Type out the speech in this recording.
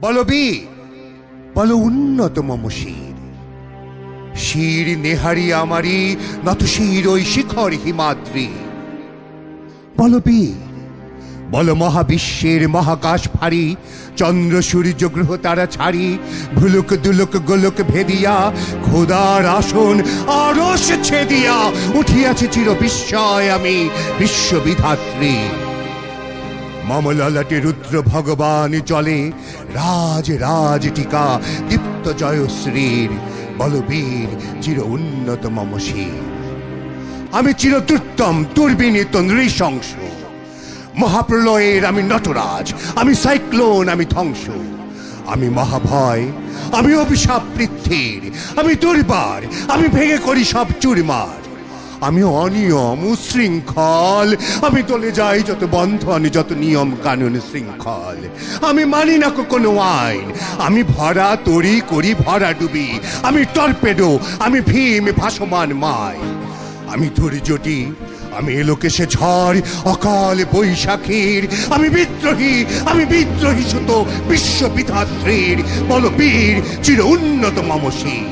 বলো বলো উন্নত মম শির শির নেহারি আমারি নত শির ওই শিখর হিমাদ্রি। বলো বল মহাবিশ্বের মহাকাশ ফাড়ি চন্দ্র সূর্য গ্রহ তারা ছাড়ি, ভুলুক দুলুক গোলক ভেদিয়া, খোদার আসন আরস ছেদিয়া, উঠিয়াছে চির বিস্ময় আমি বিশ্ববিধাত্রী। মমললাটে রুদ্র ভগবান চলে। রাজ রাজ টিকা, দীপ্ত জয়শ্রীর বলবীর, চির উন্নত মম শির। আমি চিরতুত্তম দুর্বিনীত, নৃশংস। মহাপ্রলয়ের আমি নটরাজ, আমি সাইক্লোন, আমি ধ্বংস। আমি মহাভয়, আমি অভিশাপ পৃথ্বীর আমি দুর্বার, আমি ভেঙে করি সব চুরমার। আমি অনিয়ম উশৃঙ্খল। আমি চলে যাই যত বন্ধন, যত নিয়ম কানুন শৃঙ্খল। আমি মানি না কোনো আইন। আমি ভরা তরি করি ভরা ডুবি। আমি টর্পেডো, আমি ভীম ভাসমান মাই। আমি ধৈর্যটি, আমি এলোকে সে ঝড়, অকাল বৈশাখীর। আমি বিদ্রোহী আমি বিদ্রোহী সুত বিশ্ববিধাত্রীর বল বীর, চির উন্নত মমশী